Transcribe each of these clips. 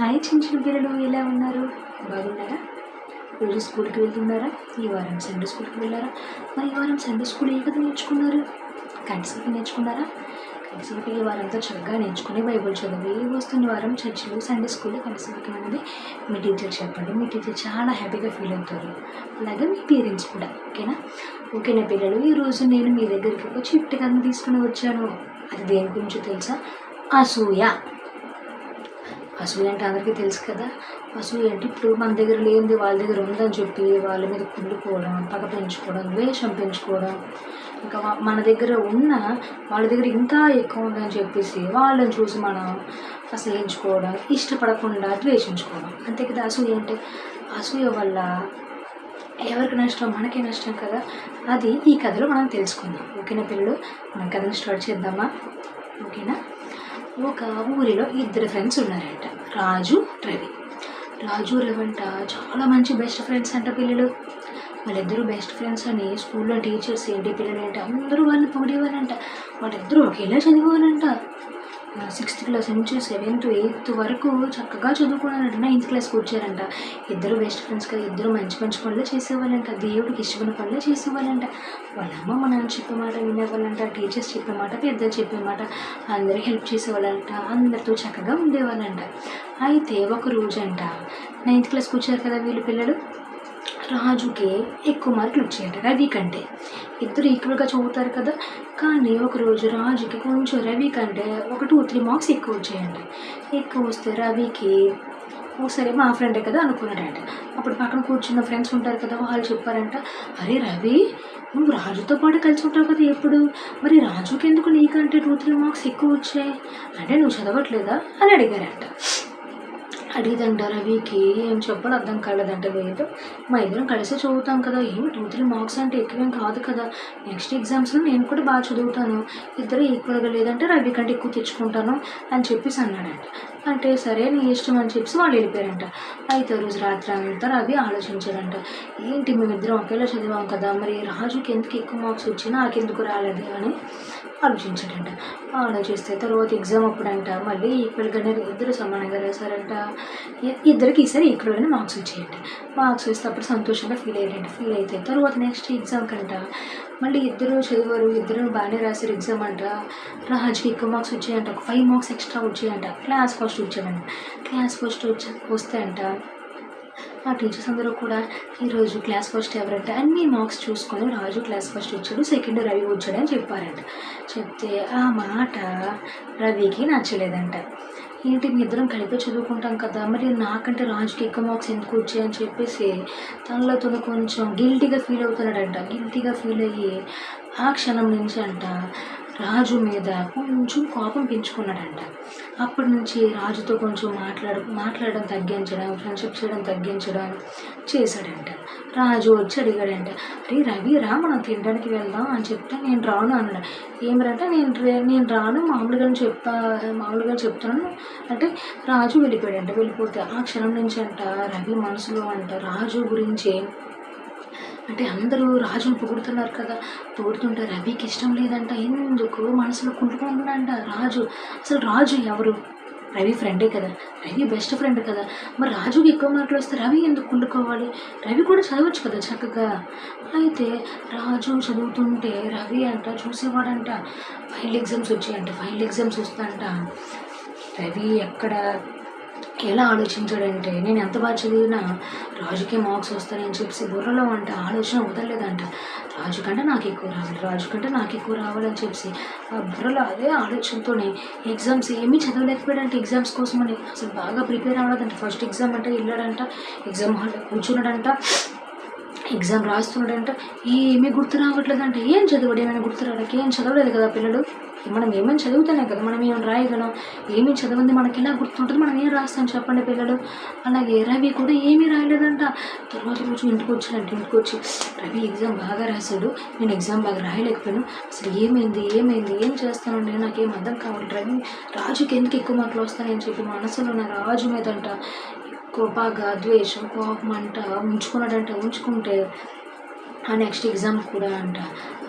Hi చిన్న చిన్న పిల్లలు ఎలా ఉన్నారు? బాగున్నారా? రోజు స్కూల్కి వెళ్తున్నారా? ఈ వారం సండే స్కూల్కి వెళ్ళారా? మరి ఈ వారం సండే స్కూల్ ఏ కథ నేర్చుకున్నారు? కన్సెప్ట్ నేర్చుకున్నారా? కన్సెప్ట్ ఈ వారంతో చక్కగా నేర్చుకుని బైబుల్ చదివి వస్తున్న వారం చర్చిలో సండే స్కూల్లో కంటిసరికి ఉంది మీ టీచర్ చెప్పండి. మీ టీచర్ చాలా హ్యాపీగా ఫీల్ అవుతారు. అలాగే మీ పేరెంట్స్ కూడా. ఓకేనా? ఓకేనా పిల్లలు ఈరోజు నేను మీ దగ్గరికి ఒక చిట్టి కథను తీసుకుని వచ్చాను. అది దేని గురించి తెలుసా? అసూయ. పశువులు అంటే అందరికీ తెలుసు కదా. అసూయ అంటే ఇప్పుడు మన దగ్గర లేనిది వాళ్ళ దగ్గర ఉందని చెప్పి వాళ్ళ మీద కుళ్ళుకోవడం పగ పెంచుకోవడం ద్వేషం పెంచుకోవడం. ఇంకా మన దగ్గర ఉన్న వాళ్ళ దగ్గర ఇంకా ఎక్కువ ఉందని చెప్పేసి వాళ్ళని చూసి మనం అసహించుకోవడం ఇష్టపడకుండా ద్వేషించుకోవడం. అంతే కదా అసూయ అంటే? అసూయ వల్ల ఎవరికి నష్టం? మనకే నష్టం కదా. అది ఈ కథలో మనం తెలుసుకుందాం. ఓకేనా పిల్లలు? మనం కథను స్టార్ట్ చేద్దామా? ఓకేనా? ఒక ఊరిలో ఇద్దరు ఫ్రెండ్స్ ఉన్నారంట. రాజు రవి. రాజు రవి అంట చాలా మంచి బెస్ట్ ఫ్రెండ్స్ అంట పిల్లలు. వాళ్ళిద్దరూ బెస్ట్ ఫ్రెండ్స్ అని స్కూల్లో టీచర్స్ ఏంటి పిల్లలు అంటే అందరూ వాళ్ళని పొగిడేవారంట. వాళ్ళిద్దరూ ఒకేలా చదివేవారంట. సిక్స్త్ క్లాస్ నుంచి సెవెంత్ ఎయిత్ వరకు చక్కగా చదువుకున్నారంట నైన్త్ క్లాస్కి వచ్చారంట. ఇద్దరు బెస్ట్ ఫ్రెండ్స్ కదా ఇద్దరు మంచి మంచి పనులు చేసేవాళ్ళంట. దేవుడికి ఇష్టమైన పనులు చేసేవాళ్ళంట. వాళ్ళ అమ్మ మా నాన్న చెప్పే మాట వినేవాళ్ళంట. టీచర్స్ చెప్పే మాట పెద్దలు చెప్పే మాట అందరికి హెల్ప్ చేసేవాళ్ళంట. అందరితో చక్కగా ఉండేవాళ్ళంట. అయితే ఒక రోజంట నైన్త్ క్లాస్కి వచ్చారు కదా వీళ్ళు పిల్లలు? రాజుకి ఎక్కువ మార్కులు వచ్చాయంట రవి కంటే. ఇద్దరు ఈక్వల్గా చదువుతారు కదా. కానీ ఒకరోజు రాజుకి కొంచెం రవి కంటే ఒక టూ త్రీ మార్క్స్ ఎక్కువ వచ్చాయంట. ఎక్కువ వస్తే రవికి ఒకసారి మా ఫ్రెండే కదా అనుకున్నాడంట. అప్పుడు పక్కన కూర్చున్న ఫ్రెండ్స్ ఉంటారు కదా వాళ్ళు చెప్పారంట అరే రవి నువ్వు రాజుతో పాటు కలిసి ఉంటావు కదా ఎప్పుడు? మరి రాజుకి ఎందుకు నీకంటే టూ త్రీ మార్క్స్ ఎక్కువ వచ్చాయి? అంటే నువ్వు చదవట్లేదా? అని అడిగారంట. అడిగిదంట రవికి ఏం చెప్పాలో అర్థం కాలేదంట లేదు. మా ఇద్దరం కలిసి చదువుతాం కదా ఏం టూ త్రీ మార్క్స్ అంటే ఎక్కువేం కాదు కదా. నెక్స్ట్ ఎగ్జామ్స్లో నేను కూడా బాగా చదువుతాను. ఇద్దరు ఈక్వల్గా లేదంటే రవి కంటే ఎక్కువ తెచ్చుకుంటాను అని చెప్పేసి అన్నాడంట. అంటే సరే నీ ఇష్టం అని చెప్పేసి వాళ్ళు వెళ్ళిపోయారంట. అయితే రోజు రాత్రి అంతా రవి ఆలోచించాడంట. ఏంటి మేమిద్దరం ఒకేలా చదివాం కదా మరి రాజుకి ఎందుకు ఎక్కువ మార్క్స్ వచ్చినా నాకెందుకు రాలేదు అని. ఆలోచించాడంట. ఆలోచిస్తే తర్వాత ఎగ్జామ్ అప్పుడంట. మళ్ళీ ఈక్వల్గానే ఇద్దరు సమానంగా రాశారంట ఇద్దరికి ఈసారి ఈక్వల్గానే మార్క్స్ వచ్చేయండి మార్క్స్ వస్తే అప్పుడు సంతోషంగా ఫీల్ అయ్యారంట. ఫీల్ అయితే తర్వాత నెక్స్ట్ ఎగ్జామ్ కంట. మళ్ళీ ఇద్దరు చదివారు ఇద్దరు బాగానే రాశారు ఎగ్జామ్ అంట. రాజుకి ఎక్కువ మార్క్స్ వచ్చాయంట. ఒక ఫైవ్ మార్క్స్ ఎక్స్ట్రా వచ్చాయంట. క్లాస్ ఫస్ట్ వచ్చాడంట. క్లాస్ ఫస్ట్ వచ్చి వస్తే అంట. ఆ టీచర్స్ అందరూ కూడా ఈరోజు క్లాస్ ఫస్ట్ ఎవరంటే అన్ని మార్క్స్ చూసుకొని రాజు క్లాస్ ఫస్ట్ వచ్చాడు సెకండ్ రవి వచ్చాడు అని చెప్పారంట. చెప్తే ఆ మాట రవికి నచ్చలేదంట. ఏంటి మీ ఇద్దరం కలిపి చదువుకుంటాం కదా మరి నాకంటే రాజుకి ఎక్కువ మార్క్స్ ఎందుకు వచ్చాయని చెప్పేసి తనలో తను కొంచెం గిల్టీగా ఫీల్ అవుతున్నాడంట. గిల్టీగా ఫీల్ అయ్యి ఆ క్షణం నుంచి అంట రాజు మీద కొంచెం కోపం పెంచుకున్నాడంట. అప్పటి నుంచి రాజుతో కొంచెం మాట్లాడు మాట్లాడడం తగ్గించడం ఫ్రెండ్షిప్ చేయడం తగ్గించడం చేశాడంట. రాజు వచ్చి అడిగాడంట అరే రవి రా మనం తినడానికి వెళ్దాం అని చెప్తే నేను రాను అన్నాడు. ఏమిరంటే నేను నేను రాను మామూలుగా చెప్తా మామూలుగా చెప్తున్నాను. అంటే రాజు వెళ్ళిపోయాడంట వెళ్ళిపోతే ఆ క్షణం నుంచి అంట రవి మనసులో అంట రాజు గురించి అంటే అందరూ రాజును పొగుడుతున్నారు కదా పొగుడుతుంటే రవికి ఇష్టం లేదంట. ఎందుకు? మనసులో కుంటుకుంటున్నాడంట రాజు. అసలు రాజు ఎవరు? రవి ఫ్రెండే కదా. రవి బెస్ట్ ఫ్రెండ్ కదా. మరి రాజుకి ఎక్కువ మార్కులు వస్తే రవి ఎందుకు కుండుకోవాలి రవి కూడా చదవచ్చు కదా చక్కగా. అయితే రాజు చదువుతుంటే రవి అంట చూసేవాడంట ఫైనల్ ఎగ్జామ్స్ వచ్చాయంట ఫైనల్ ఎగ్జామ్స్ వస్తాయంట. రవి ఎక్కడ ఎలా ఆలోచించాడంటే నేను ఎంత బాగా చదివినా రాజుకే మార్క్స్ వస్తాయని చెప్పేసి బుర్రలో అంటే ఆలోచన వదలలేదంట. రాజు కంటే నాకు ఎక్కువ రావాలి రాజు కంటే నాకు ఎక్కువ రావాలని చెప్పి ఆ బుర్రలో అదే ఆలోచనతోనే ఎగ్జామ్స్ ఏమీ చదవలేకపోయాడంటే ఎగ్జామ్స్ కోసమని. అసలు బాగా ప్రిపేర్ అవ్వలేదంట. ఫస్ట్ ఎగ్జామ్ అంటే వెళ్ళాడంట ఎగ్జామ్ హాల్లో కూర్చున్నాడంట. ఎగ్జామ్ రాస్తున్నాడంట? ఏమీ గుర్తు రావట్లేదంట. ఏం చదవడు? ఏమైనా గుర్తు రావడానికి ఏం చదవలేదు కదా పిల్లలు మనం ఏమైనా చదువుతున్నాం కదా? మనం ఏమైనా రాయగలం? ఏమీ చదవంది మనకి ఎలా గుర్తుంటుంది? మనం ఏం రాస్తాం చెప్పండి పిల్లలు అలాగే రవి కూడా ఏమీ రాయలేదంట. తర్వాత రోజు ఇంటికి వచ్చాడంట. ఇంటికి వచ్చి రవి ఎగ్జామ్ బాగా రాశాడు. నేను ఎగ్జామ్ బాగా రాయలేకపోయాను. అసలు ఏమైంది? ఏమైంది? ఏం చేస్తాను నేను నాకేం అర్థం కావాలి రవి రాజుకి ఎందుకు ఎక్కువ మార్కులు వస్తాయని చెప్పి మనసులో నా రాజు మీదంట. కృపగా బాగా ద్వేషం కోపం అంట ఉంచుకున్నాడంట ఉంచుకుంటే ఆ నెక్స్ట్ ఎగ్జామ్ కూడా అంట.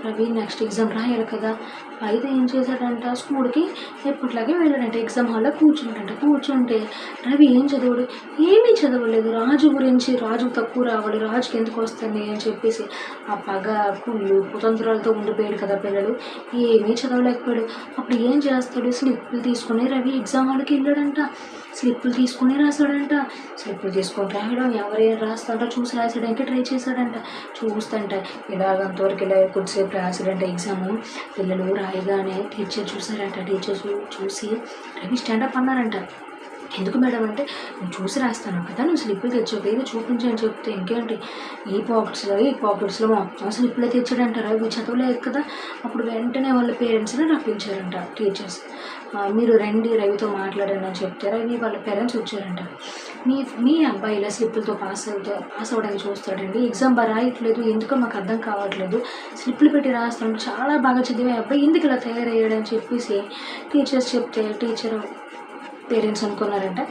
రవి నెక్స్ట్ ఎగ్జామ్ రాయాలి కదా. అయితే ఏం చేశాడంట? స్కూల్కి ఎప్పట్లాగే వెళ్ళాడంట. ఎగ్జామ్ హాల్లో కూర్చుంటాడంట కూర్చుంటే రవి ఏం చదవడు? ఏమీ చదవలేదు. రాజు గురించి రాజు తక్కువ రావాలి. రాజుకి ఎందుకు వస్తుంది అని చెప్పేసి ఆ పగ కుళ్ళు కుతంత్రాలతో ఉండిపోయాడు కదా పిల్లలు. ఏమీ చదవలేకపోయాడు. అప్పుడు ఏం చేస్తాడు? స్లిప్పులు తీసుకుని రవి ఎగ్జామ్ హాల్కి వెళ్ళాడంట. స్లిప్పులు తీసుకుని రాశాడంట. స్లిప్పులు తీసుకొని రాయడం ఎవరేం రాస్తాడో చూసి రాయడానికి ట్రై చేశాడంట. ఇలాగ అంతవరకు ఇలా కొద్దిసేపు రాశాడంట ఎగ్జాము పిల్లలు రాయగానే టీచర్ చూసారంట టీచర్ చూసి రవి స్టాండప్ అన్నారంట. ఎందుకు మేడం అంటే నేను చూసి రాస్తాను. కదా నువ్వు స్లిప్పులు తెచ్చావు. ఏదో చూపించి అని చెప్తే ఇంకేంటి? ఈ పాకెట్స్లో ఈ పాకెట్స్లో మొత్తం స్లిప్పులు తెచ్చాడంటారు? రవి చదవలేదు కదా. అప్పుడు వెంటనే వాళ్ళ పేరెంట్స్ని రప్పించారంట టీచర్స్ మీరు రండి రవితో మాట్లాడండి అని చెప్తే రవి వాళ్ళ పేరెంట్స్ వచ్చారంట. మీ మీ అబ్బాయి ఇలా స్లిప్పులతో పాస్ అవుతా పాస్ అవ్వడానికి చూస్తాడండి. ఎగ్జామ్ రాయట్లేదు ఎందుకో మాకు అర్థం కావట్లేదు. స్లిప్పులు పెట్టి రాస్తాం చాలా బాగా చదివే అబ్బాయి. ఎందుకు ఇలా తయారయ్యాడని చెప్పేసి టీచర్స్ చెప్తే టీచర్ పేరెంట్స్ అనుకున్నారంట.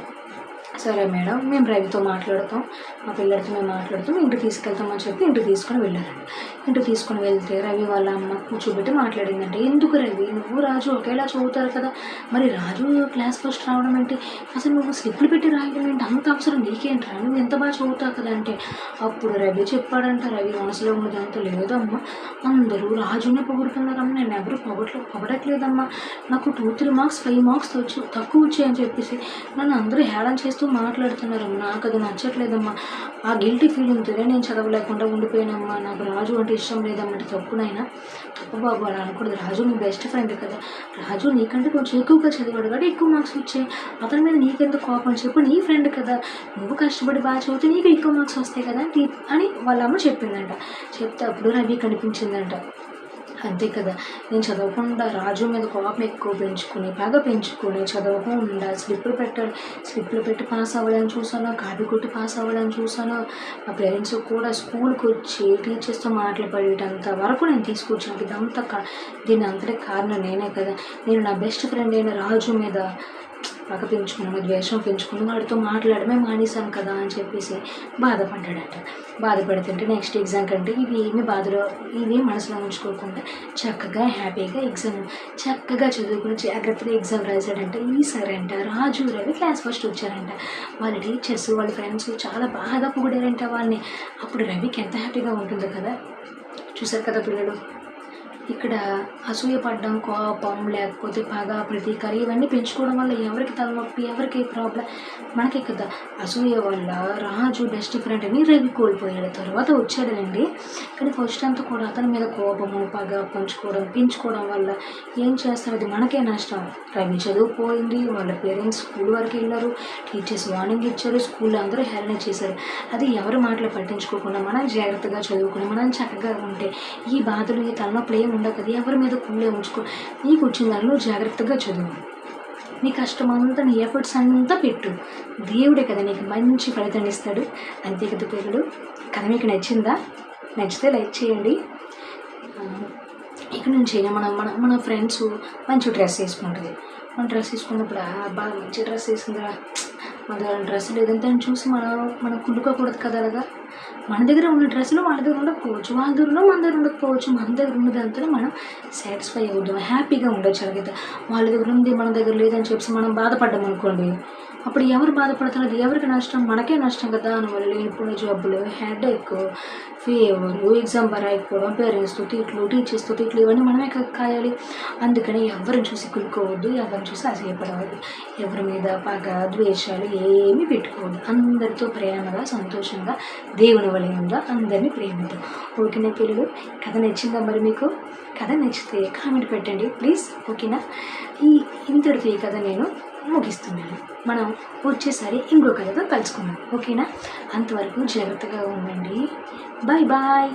సరే మేడం మేము రవితో మాట్లాడతాం. మా పిల్లలతో మేము మాట్లాడుతాం. ఇంటికి తీసుకెళ్తామని చెప్పి ఇంటికి తీసుకొని వెళ్ళారంట. ఇంటికి తీసుకొని వెళ్తే రవి వాళ్ళ అమ్మ కూర్చోబెట్టి మాట్లాడిందంటే. ఎందుకు రవి? నువ్వు రాజు ఒకేలా చదువుతారు కదా. మరి రాజు క్లాస్ ఫస్ట్ రావడం ఏంటి? అసలు నువ్వు స్లిప్లు పెట్టి రాయడం ఏంటి? అంత అవసరం నీకేంట్రా నువ్వు ఎంత బాగా చదువుతావు కదా అంటే అప్పుడు రవి చెప్పాడంట. రవి మనసులో ఉన్నది లేదమ్మా. అందరూ రాజునే పొగుడుతున్నారమ్మా. నేను ఎవరు పొగట్లు పొగడట్లేదమ్మా. నాకు two three marks five marks వచ్చు తక్కువ వచ్చాయని చెప్పేసి నన్ను అందరూ హేళన చేస్తూ మాట్లాడుతున్నారమ్మా. నాకు అది నచ్చట్లేదమ్మా. ఆ గిల్టీ ఫీలింగ్తోనే నేను చదవలేకుండా ఉండిపోయానమ్మా. నాకు రాజు అంటే ఇష్టం లేదన్నట్టు అంటే తప్పునైనా తప్పు బాబు అలా అనకూడదు. రాజు నీ బెస్ట్ ఫ్రెండ్ కదా. రాజు నీకంటే కొంచెం ఎక్కువగా చదివాడు కాబట్టి ఎక్కువ మార్క్స్ వచ్చాయి. అతని మీద నీకెంత కోపం చెప్పు నీ ఫ్రెండ్ కదా. నువ్వు కష్టపడి బాగా చదివితే నీకు ఎక్కువ మార్క్స్ వస్తాయి కదా అని అని వాళ్ళ అమ్మ చెప్పిందంట. చెప్తే అప్పుడు రవి కనిపించిందంట. అంతే కదా. నేను చదవకుండా రాజు మీద కోపం ఎక్కువ పెంచుకుని పగ పెంచుకొని చదవకుండా స్లిప్లు పెట్టాడు స్లిప్లు పెట్టి పాస్ అవ్వాలని చూసాను కాపీ కొట్టి పాస్ అవ్వాలని చూసాను మా పేరెంట్స్ కూడా స్కూల్కి వచ్చి టీచర్స్తో మాట్లాడేటంత వరకు నేను తీసుకొచ్చాను ఇదంతా కా దీని అంతటి కారణం నేనే కదా. నేను నా బెస్ట్ ఫ్రెండ్ అయిన రాజు మీద పక్క పెంచుకున్నాను ద్వేషం పెంచుకుని వాడితో మాట్లాడమే మానేశాను కదా అని చెప్పేసి బాధపడ్డాడట. బాధపడుతుంటే నెక్స్ట్ ఎగ్జామ్ కంటే ఇవి ఏమి బాధలో ఇవి మనసులో ఉంచుకోకుండా చక్కగా హ్యాపీగా ఎగ్జామ్ చక్కగా చదువుకుని జాగ్రత్తగా ఎగ్జామ్ రాశాడంట. ఈసారి అంట రాజు రవి క్లాస్ ఫస్ట్ వచ్చారంట. వాళ్ళ టీచర్స్ వాళ్ళ ఫ్రెండ్స్ చాలా బాగా పొగిడారంట వాళ్ళని. అప్పుడు రవికి ఎంత హ్యాపీగా ఉంటుందో కదా. చూసారు కదా పిల్లలు? ఇక్కడ అసూయ పడ్డం కోపం లేకపోతే పగ ప్రతీకారం ఇవన్నీ పెంచుకోవడం వల్ల ఎవరికి తలనొప్పి ఎవరికి ప్రాబ్లం మనకి కదా అసూయ వల్ల రాజు బెస్ట్ ఫ్రెండ్ అని రవి కోల్పోయాడు. తర్వాత వచ్చాడండి కానీ ఫస్ట్ అంతా కూడా అతని మీద కోపము పగ పంచుకోవడం పెంచుకోవడం వల్ల ఏం చేస్తారు? అది మనకే నష్టం. రవి చదువు పోయింది వాళ్ళ పేరెంట్స్ స్కూల్ వరకు వెళ్ళారు టీచర్స్ వార్నింగ్ ఇచ్చారు స్కూల్లో అందరూ హేళన చేశారు. అది ఎవరి మాటలు పట్టించుకోకుండా మనం జాగ్రత్తగా చదువుకుని మనం చక్కగా ఉంటే ఈ బాధలు ఈ తలనొప్పులు ఏం ఉండవు కదా ఎవరి మీద కుళ్ళే ఉంచుకో. నీకు వచ్చిన దానిలో జాగ్రత్తగా చదువు. నీ కష్టం అంతా నీ ఎఫర్ట్స్ అంతా పెట్టు. దేవుడే కదా నీకు మంచి ఫలితాన్ని ఇస్తాడు. అంతే కదా పేరుడు? కథ మీకు నచ్చిందా? నచ్చితే లైక్ చేయండి. ఇక్కడ నుంచి మన మన మన ఫ్రెండ్స్ మంచి డ్రెస్ వేసుకుంటుంది. మన డ్రెస్ వేసుకున్నప్పుడు బాగా మంచి డ్రెస్ వేసిందిరా. మన డ్రెస్ లేదంటే చూసి మనం మనం కుళ్ళుకోకూడదు కదా అలాగా? మన దగ్గర ఉన్న డ్రెస్సులు వాళ్ళ దగ్గర ఉండకపోవచ్చు వాళ్ళ దగ్గరలో మన దగ్గర ఉండకపోవచ్చు మన దగ్గర ఉన్నదంతా మనం సాటిస్ఫై అవుదాం హ్యాపీగా ఉండొచ్చు అలాగైతే వాళ్ళ దగ్గర ఉంది మన దగ్గర లేదని చెప్పి మనం బాధపడ్డాం అనుకోండి అప్పుడు ఎవరు బాధపడతారు? అది ఎవరికి నష్టం? మనకే నష్టం కదా అని వాళ్ళు లేనిపోయిన జబ్బులు హెడ్ ఎక్ ఫీవర్ ఎగ్జామ్ రాయకపోవడం పేరెంట్స్తో తిట్లు టీచర్స్తో తిట్లు ఇవన్నీ మనమే కాయాలి. అందుకని ఎవరిని చూసి కులుకోవద్దు ఎవరిని చూసి అసహ్యపడవద్దు. ఎవరి మీద పగ ద్వేషాలు ఏమీ పెట్టుకోవద్దు. అందరితో ప్రేమగా సంతోషంగా దేవుని వలయంగా అందరినీ ప్రేమిద్దాం. ఓకేనా పిల్లలు? కథ నచ్చిందా మరి మీకు? కథ నచ్చితే కామెంట్ పెట్టండి. ప్లీజ్ ఓకేనా? ఈ ఇంతటితో ఈ కథ నేను ముగిస్తున్నాను. మనం వచ్చేసారి ఇంకో కథతో కలుసుకుందాం. ఓకేనా? అంతవరకు జాగ్రత్తగా ఉండండి. Bye bye.